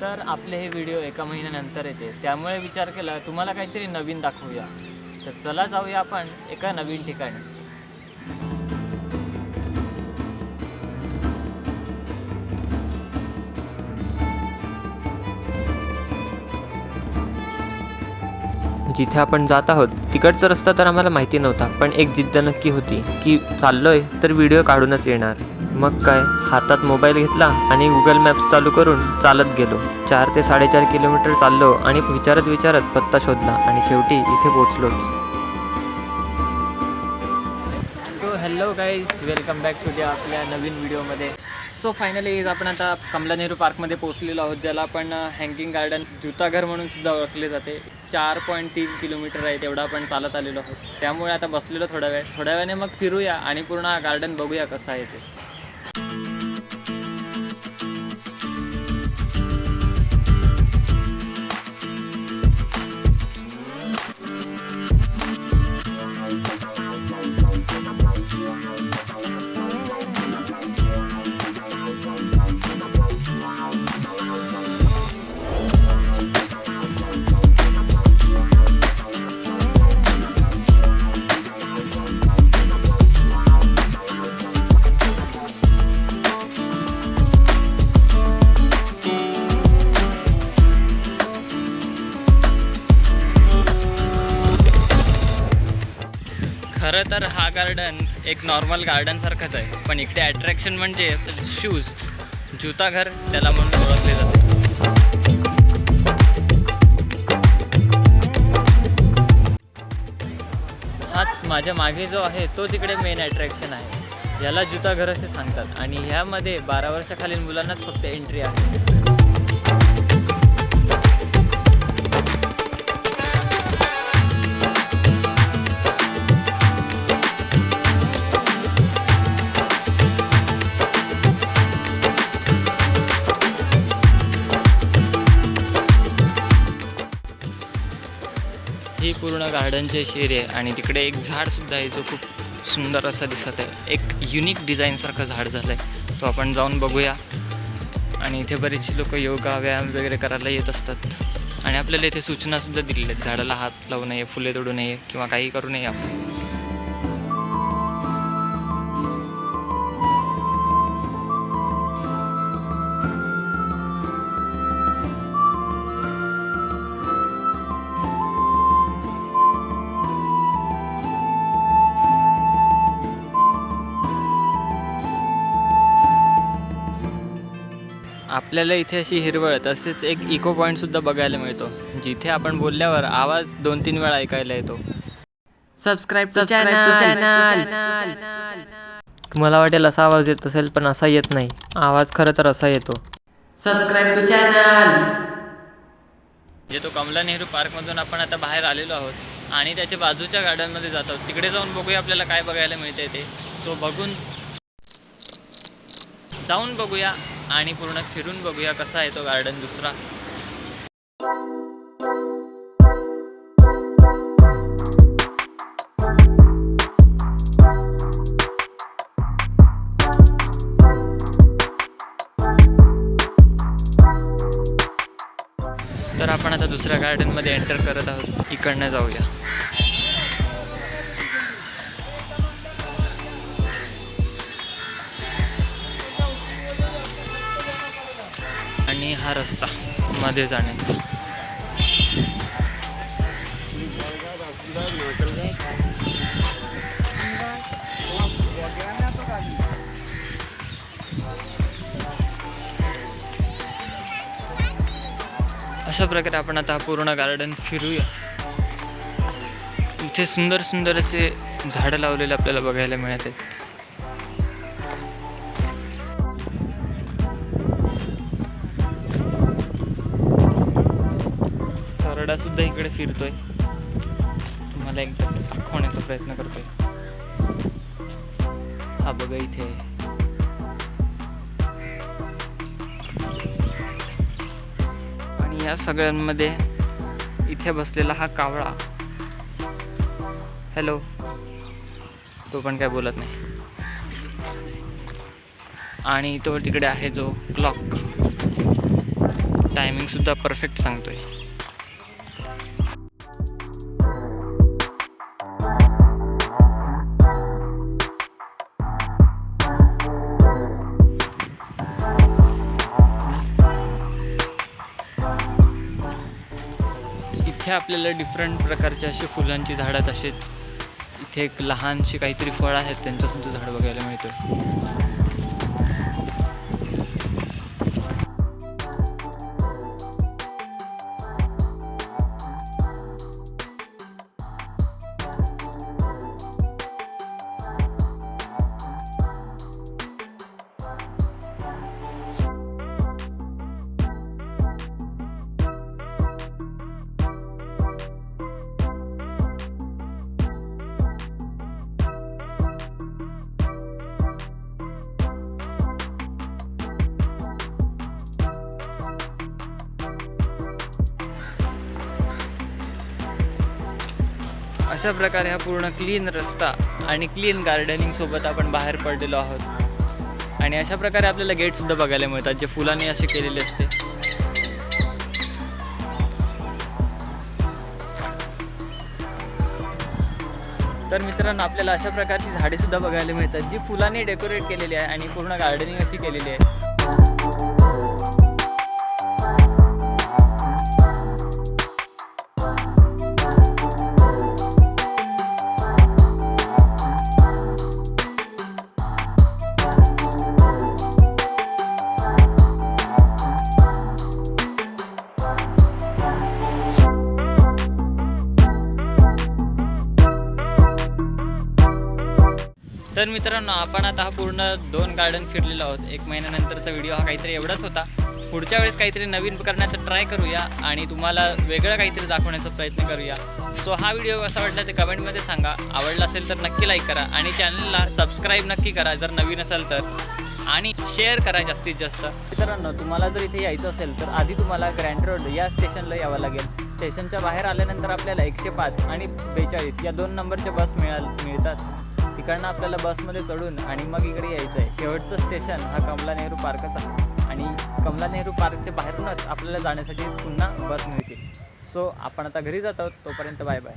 तर आपले हे व्हिडिओ एका महिन्यानंतर येते. त्यामुळे विचार केला तुम्हाला काहीतरी नवीन दाखवूया. तर चला जाऊया आपण एका नवीन ठिकाणी. जिथे आपण जात आहोत तिकडचा रस्ता तर आम्हाला माहिती नव्हता पण एक जिद्द नक्की होती की चाललोय तर व्हिडिओ काढूनच येणार. मग काय हातात मोबाईल घेतला आणि गुगल मॅप्स चालू करून चालत गेलो. चार ते साडेचार किलोमीटर चाललो आणि विचारत विचारत पत्ता शोधला आणि शेवटी इथे पोचलोच guys welcome back to the आपल्या नवीन व्हिडिओमध्ये सो फायनली आपण आता कमला नेहरू पार्कमध्ये पोहोचलेलो आहोत ज्याला आपण हँगिंग गार्डन जुताघर म्हणून सुद्धा ओळखले जाते. चार पॉईंट तीन किलोमीटर आहे तेवढा आपण चालत आलेलो आहोत. त्यामुळे आता बसलेलो थोडा वेळ. थोड्या वेळाने मग फिरूया आणि पूर्ण गार्डन बघूया कसं आहे ते. खरं तर हा गार्डन एक नॉर्मल गार्डनसारखंच आहे. पण इकडे अट्रॅक्शन म्हणजे शूज जुताघर त्याला म्हणून ओळखले जाते. हाच माझ्या मागे जो आहे तो तिकडे मेन अट्रॅक्शन आहे. याला जुताघर असे सांगतात. आणि ह्यामध्ये बारा वर्षाखालील मुलांनाच फक्त एंट्री आहे. पूर्ण गार्डनचे शेर आहे आणि तिकडे एक झाडसुद्धा आहे जो खूप सुंदर असा दिसत आहे. एक युनिक डिझाईनसारखं झाड झालं आहे तो आपण जाऊन बघूया. आणि इथे बरेचसे लोक योगा व्यायाम वगैरे करायला येत असतात. आणि आपल्याला इथे सूचनासुद्धा दिलेल्या आहेत. झाडाला हात लावू नये फुले तोडू नये किंवा काही करू नये आपण. आपल्याला इथे अशी हिरवळ तसेच एक इको पॉईंटसुद्धा बघायला मिळतो जिथे आपण बोलल्यावर आवाज दोन तीन वेळा ऐकायला येतो. सबस्क्राईब तुम्हाला वाटेल असा आवाज येत असेल पण असा येत नाही. आवाज खरं तर असा येतो. सबस्क्राईब टू चॅनल जे तो कमला नेहरू पार्कमधून आपण आता बाहेर आलेलो आहोत आणि त्याच्या बाजूच्या गार्डनमध्ये जात आहोत. तिकडे जाऊन बघूया आपल्याला काय बघायला मिळते ते. सो बघून जाऊन बघूया. आणि पूर्ण फिरून बघूया कसा आहे तो गार्डन दुसरा. तर आपण आता दुसऱ्या गार्डनमध्ये एंटर करत आहोत. इकडनं जाऊया. हा रस्ता मध्ये जाण्याचा. अशा प्रकारे आपण आता पूर्ण गार्डन फिरूया. इथे सुंदर सुंदर असे झाडं लावलेले आपल्याला बघायला मिळत आहेत. गडासुद्धा इकडे फिरतोय. तुम्हाला एकदम दाखवण्याचा प्रयत्न करतोय. हा बघा इथे आणि या सगळ्यांमध्ये इथे बसलेला हा कावळा. हॅलो तो पण काय बोलत नाही. आणि तो तिकडे आहे जो क्लॉक टायमिंगसुद्धा परफेक्ट सांगतोय. इथे आपल्याला डिफरंट प्रकारचे असे फुलांची झाडं तसेच इथे एक लहानशी काहीतरी फळ आहेत त्यांचंसुद्धा झाड बघायला मिळतं. अशा प्रकारे हा पूर्ण क्लीन रस्ता आणि क्लीन गार्डनिंग सोबत आपण बाहेर पडलेलो आहोत. आणि अशा प्रकारे आपल्याला गेटसुद्धा बघायला मिळतात जे फुलांनी असे केलेले असते. तर मित्रांनो आपल्याला अशा प्रकारची झाडेसुद्धा बघायला मिळतात जी फुलांनी डेकोरेट केलेली आहे आणि पूर्ण गार्डनिंग अशी केलेली आहे. तर मित्रांनो आपण आता हा पूर्ण दोन गार्डन फिरलेलो आहोत. एक महिन्यानंतरचा व्हिडिओ हा काहीतरी एवढाच होता. पुढच्या वेळेस काहीतरी नवीन करण्याचा ट्राय करूया आणि तुम्हाला वेगळं काहीतरी दाखवण्याचा प्रयत्न करूया. सो हा व्हिडिओ कसा वाटला ते कमेंटमध्ये सांगा. आवडला असेल तर नक्की लाईक करा आणि चॅनलला सबस्क्राईब नक्की करा जर नवीन असेल तर. आणि शेअर करा जास्तीत जास्त. मित्रांनो तुम्हाला जर इथे यायचं असेल तर आधी तुम्हाला ग्रँड रोड या स्टेशनला यावं लागेल. स्टेशनच्या बाहेर आल्यानंतर आपल्याला एकशे पाच आणि बेचाळीस या दोन नंबरचे बस मिळाल मिळतात. तिकडनं आपल्याला बसमध्ये चढून आणि मग इकडे यायचं आहे शेवटचं स्टेशन हा कमला नेहरू पार्कच आहे. आणि कमला नेहरू पार्कच्या बाहेरूनच आपल्याला जाण्यासाठी पुन्हा बस मिळतील सो आपण आता घरी जात आहोत. तोपर्यंत बाय बाय